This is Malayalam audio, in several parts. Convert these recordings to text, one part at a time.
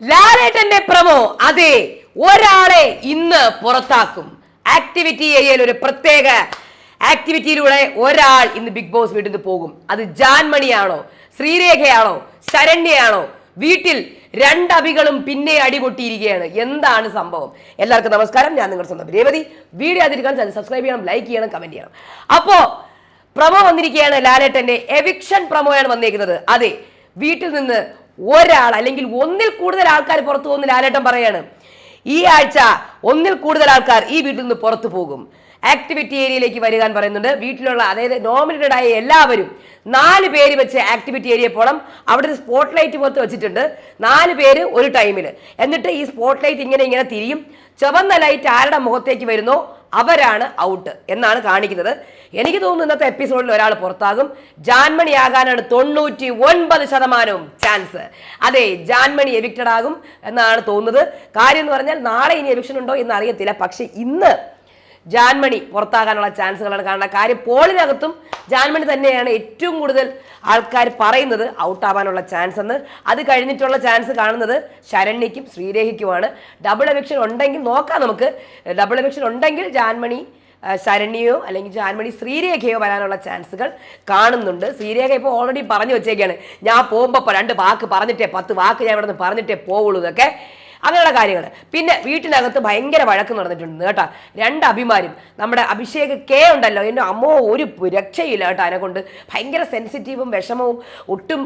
ലാലേട്ടന്റെ പ്രമോ അതെ ഒരാളെ ഇന്ന് പുറത്താക്കും. ആക്ടിവിറ്റി ഏരിയയിൽ ഒരു പ്രത്യേക ആക്ടിവിറ്റിയിലൂടെ ഒരാൾ ഇന്ന് ബിഗ് ബോസ് വീട്ടിൽ നിന്ന് പോകും. അത് ജാൻമണിയാണോ ശ്രീരേഖയാണോ ശരണ്യയാണോ? വീട്ടിൽ രണ്ടവികളും പിന്നെ അടിപൊട്ടിയിരിക്കുകയാണ്. എന്താണ് സംഭവം? എല്ലാവർക്കും നമസ്കാരം. ഞാൻ നിങ്ങളുടെ സ്വന്തം രേവതി. വീഡിയോ അതിരിക്കാൻ സബ്സ്ക്രൈബ് ചെയ്യണം ലൈക്ക് ചെയ്യണം കമന്റ് ചെയ്യണം. അപ്പോ പ്രമോ വന്നിരിക്കുകയാണ് ലാലേട്ടന്റെ എവിക്ഷൻ പ്രമോയാണ് വന്നിരിക്കുന്നത് അതെ വീട്ടിൽ നിന്ന് ഒരാൾ അല്ലെങ്കിൽ ഒന്നിൽ കൂടുതൽ ആൾക്കാർ പുറത്തു പോകുന്ന ലാലേട്ടൻ പറയാണ്. ഈ ആഴ്ച ഒന്നിൽ കൂടുതൽ ആൾക്കാർ ഈ വീട്ടിൽ നിന്ന് പുറത്തു പോകും. ആക്ടിവിറ്റി ഏരിയയിലേക്ക് വരികാൻ പറയുന്നുണ്ട്. വീട്ടിലുള്ള അതായത് നോമിനേറ്റഡ് ആയ എല്ലാവരും നാല് പേര് വെച്ച് ആക്ടിവിറ്റി ഏരിയ പോകണം അവിടെ സ്പോട്ട് ലൈറ്റ് പുറത്ത് വെച്ചിട്ടുണ്ട്. നാല് പേര് ഒരു ടൈമിൽ എന്നിട്ട് ഈ സ്പോട്ട് ലൈറ്റ് ഇങ്ങനെ ഇങ്ങനെ തിരിയും. ചുവന്ന ലൈറ്റ് ആരുടെ മുഖത്തേക്ക് വരുന്നോ? അവരാണ് ഔട്ട് എന്നാണ് കാണിക്കുന്നത്. എനിക്ക് തോന്നുന്നു ഇന്നത്തെ എപ്പിസോഡിൽ ഒരാൾ പുറത്താകും. ജാൻമണി ആകാനാണ് തൊണ്ണൂറ്റി ഒൻപത് ശതമാനവും ചാൻസ് അതെ ജാൻമണി എവിക്റ്റഡ് ആകും എന്നാണ് തോന്നുന്നത്. കാര്യം എന്ന് പറഞ്ഞാൽ നാളെ ഇനി എവിക്ഷൻ ഉണ്ടോ എന്ന് അറിയത്തില്ല പക്ഷെ ഇന്ന് ജാൻമണി പുറത്താകാനുള്ള ചാൻസുകളാണ്. കാണുന്നത് കാര്യം പോളിനകത്തും ജാൻമണി തന്നെയാണ് ഏറ്റവും കൂടുതൽ ആൾക്കാർ പറയുന്നത് ഔട്ടാവാനുള്ള ചാൻസ് എന്ന് അത് കഴിഞ്ഞിട്ടുള്ള ചാൻസ് കാണുന്നത് ശരണ്യയ്ക്കും ശ്രീരേഖയ്ക്കുമാണ്. ഡബിൾ എവിക്ഷൻ ഉണ്ടെങ്കിൽ നോക്കാം നമുക്ക്. ഡബിൾ എവിക്ഷൻ ഉണ്ടെങ്കിൽ ജാൻമണി ശരണ്യയോ അല്ലെങ്കിൽ ജാൻമണി ശ്രീരേഖയോ വരാനുള്ള ചാൻസുകൾ കാണുന്നുണ്ട്. ശ്രീരേഖ ഇപ്പോൾ ഓൾറെഡി പറഞ്ഞു വെച്ചേക്കാണ്. ഞാൻ പോകുമ്പോൾ രണ്ട് വാക്ക് പറഞ്ഞിട്ടേ പത്ത് വാക്ക് ഞാൻ ഇവിടെ നിന്ന് പറഞ്ഞിട്ടേ പോവുള്ളൂ ഇതൊക്കെ. അങ്ങനെയുള്ള കാര്യങ്ങൾ പിന്നെ വീട്ടിനകത്ത് ഭയങ്കര വഴക്ക് നടന്നിട്ടുണ്ട് കേട്ടോ. രണ്ട് അഭിമാരും നമ്മുടെ അഭിഷേക് കെ ഉണ്ടല്ലോ. എന്റെ അമ്മോ ഒരു രക്ഷയില്ല കേട്ടോ അതിനെ കൊണ്ട്. ഭയങ്കര സെൻസിറ്റീവും വിഷമവും ഒട്ടും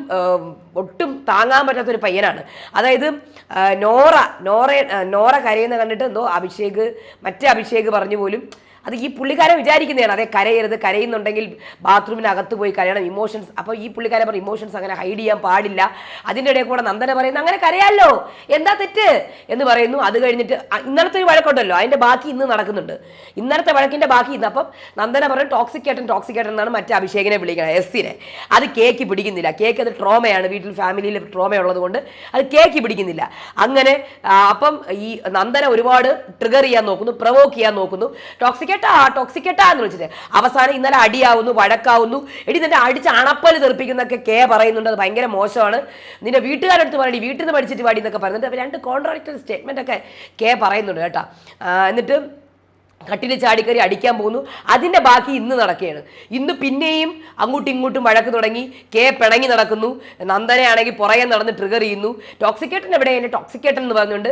ഒട്ടും താങ്ങാൻ പറ്റാത്തൊരു പയ്യനാണ്. അതായത് നോറ നോറ നോറ കരയുന്ന കണ്ടിട്ട് എന്തോ അഭിഷേക് മറ്റേ അഭിഷേക് പറഞ്ഞു പോലും അത് ഈ പുള്ളിക്കാരൻ വിചാരിക്കുന്നതാണ്. അതെ കരയരുത് കരയുന്നുണ്ടെങ്കിൽ ബാത്റൂമിനകത്ത് പോയി കരയണം. ഇമോഷൻസ് അപ്പോൾ ഈ പുള്ളിക്കാരൻ പറയും ഇമോഷൻസ് അങ്ങനെ ഹൈഡ് ചെയ്യാൻ പാടില്ല. അതിന്റെ ഇടയിൽ കൂടെ നന്ദന പറയുന്നു അങ്ങനെ കരയാലോ? എന്താ തെറ്റ്? എന്ന് പറയുന്നു. അത് കഴിഞ്ഞിട്ട് ഇന്നലത്തെ ഒരു വഴക്കുണ്ടല്ലോ. അതിന്റെ ബാക്കി ഇന്ന് നടക്കുന്നുണ്ട്. ഇന്നലത്തെ വഴക്കിന്റെ ബാക്കി ഇന്ന്. അപ്പം നന്ദന പറയും ടോക്സിക് ഏട്ടൻ ടോക്സിക് ഏട്ടൻ എന്നാണ് മറ്റേ അഭിഷേകനെ വിളിക്കുന്നത് എസ്സിനെ. അത് കേക്ക് പിടിക്കുന്നില്ല. കേക്ക് അത് ട്രോമയാണ്. വീട്ടിൽ ഫാമിലിയിൽ ട്രോമ ഉള്ളതുകൊണ്ട് അത് കേക്ക് പിടിക്കുന്നില്ല. അങ്ങനെ അപ്പം ഈ നന്ദന ഒരുപാട് ട്രിഗർ ചെയ്യാൻ നോക്കുന്നു പ്രവോക്ക് ചെയ്യാൻ നോക്കുന്നു. ടോക്സിക്കേട്ടാ ടോക്സിക്കേട്ടാ എന്ന് വെച്ചിട്ട് അവസാനം ഇന്നലെ അടിയാവുന്നു വഴക്കാവുന്നു. എടി നിന്റെ അടിച്ച് അണപ്പൽ തെറിപ്പിക്കുന്നൊക്കെ കെ പറയുന്നുണ്ട്. അത് ഭയങ്കര മോശമാണ്. നിന്റെ വീട്ടുകാരടുത്ത് പറയടി വീട്ടിൽ നിന്ന് പഠിച്ചിട്ട് പാടി എന്നൊക്കെ പറയുന്നുണ്ട് രണ്ട് കോൺട്രാക്ടർ സ്റ്റേറ്റ്മെന്റ് ഒക്കെ കെ പറയുന്നുണ്ട് കേട്ടാ. എന്നിട്ട് കട്ടിൽ ചാടിക്കറി അടിക്കാൻ പോകുന്നു. അതിന്റെ ബാക്കി ഇന്ന് നടക്കുകയാണ്. ഇന്ന് പിന്നെയും അങ്ങോട്ടും ഇങ്ങോട്ടും വഴക്ക് തുടങ്ങി. കെ പിണങ്ങി നടക്കുന്നു. നന്ദനയാണെങ്കിൽ പുറകെ നടന്ന് ട്രിഗർ ചെയ്യുന്നു. ടോക്സിക്കേട്ടൻ എവിടെ എന്നെ? ടോക്സിക്കേട്ടൻ എന്ന് പറഞ്ഞുകൊണ്ട്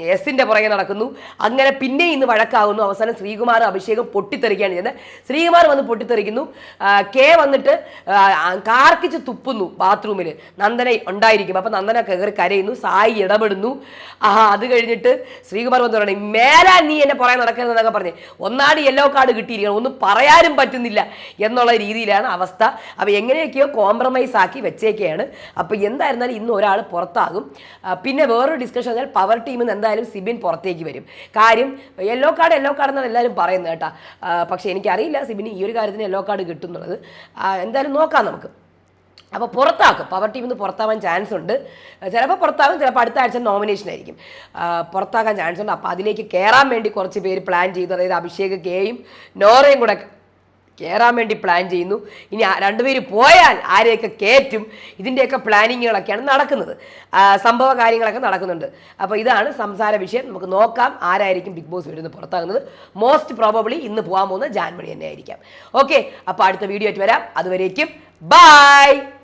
എസിന്റെ പുറകെ നടക്കുന്നു. അങ്ങനെ പിന്നെയും ഇന്ന് വഴക്കാകുന്നു അവസാനം ശ്രീകുമാർ അഭിഷേകം പൊട്ടിത്തെറിക്കുകയാണ് ചെയ്യുന്നത്. ശ്രീകുമാർ വന്ന് പൊട്ടിത്തെറിക്കുന്നു. ആ, കെ വന്നിട്ട് ആ, കാർക്കിച്ച് തുപ്പുന്നു ബാത്റൂമിൽ നന്ദന ഉണ്ടായിരിക്കും. അപ്പം നന്ദന കയറി കരയുന്നു. സായി ഇടപെടുന്നു. ആഹാ അത് കഴിഞ്ഞിട്ട് ശ്രീകുമാർ വന്ന് പറയണേ മേലാ നീ എന്നെ പുറകെ നടക്കരുതെന്നൊക്കെ പറഞ്ഞ് ഒന്നാട് യെല്ലോ കാർഡ് കിട്ടിയിരിക്കണം ഒന്നും പറയാനും പറ്റുന്നില്ല എന്നുള്ള രീതിയിലാണ് അവസ്ഥ. അപ്പോൾ എങ്ങനെയൊക്കെയോ കോംപ്രമൈസ് ആക്കി വെച്ചേക്കെയാണ്. അപ്പോൾ എന്തായിരുന്നാലും ഇന്ന് ഒരാൾ പുറത്താകും. പിന്നെ വേറൊരു ഡിസ്കഷൻ എന്നാൽ പവർ ടീമിൽ നിന്ന് എന്തായാലും സിബിൻ പുറത്തേക്ക് വരും. കാര്യം യെല്ലോ കാർഡ് യെല്ലോ കാർഡ് എന്നാണ് എല്ലാവരും പറയുന്നത് കേട്ടോ. പക്ഷേ എനിക്കറിയില്ല സിബിന് ഈ ഒരു കാര്യത്തിന് യെല്ലോ കാർഡ് കിട്ടുന്നുള്ളത്. എന്തായാലും നോക്കാം നമുക്ക്. അപ്പോൾ പുറത്താക്കും. പവർ ടീമിൽ നിന്ന് പുറത്താവാൻ ചാൻസ് ഉണ്ട്. ചിലപ്പോൾ പുറത്താകും ചിലപ്പോൾ അടുത്ത ആഴ്ച നോമിനേഷൻ ആയിരിക്കും. പുറത്താക്കാൻ ചാൻസ് ഉണ്ട്. അപ്പോൾ അതിലേക്ക് കയറാൻ വേണ്ടി കുറച്ച് പേര് പ്ലാൻ ചെയ്തു. അതായത് അഭിഷേക് കെയും നോറയും കൂടെ കയറാൻ വേണ്ടി പ്ലാൻ ചെയ്യുന്നു. ഇനി രണ്ടുപേര് പോയാൽ ആരെയൊക്കെ കയറ്റും ഇതിന്റെയൊക്കെ പ്ലാനിങ്ങുകളൊക്കെയാണ് നടക്കുന്നത്. സംഭവ കാര്യങ്ങളൊക്കെ നടക്കുന്നുണ്ട്. അപ്പോൾ ഇതാണ് സംസാര വിഷയം. നമുക്ക് നോക്കാം ആരായിരിക്കും ബിഗ് ബോസ് വീട്ടിൽ നിന്ന് പുറത്താകുന്നത്. മോസ്റ്റ് പ്രോബബ്ലി ഇന്ന് പോകാൻ പോകുന്നത് ജാൻമണി തന്നെ ആയിരിക്കാം ഓക്കെ അപ്പോൾ അടുത്ത വീഡിയോ ആയിട്ട് വരാം. അതുവരേക്കും ബൈ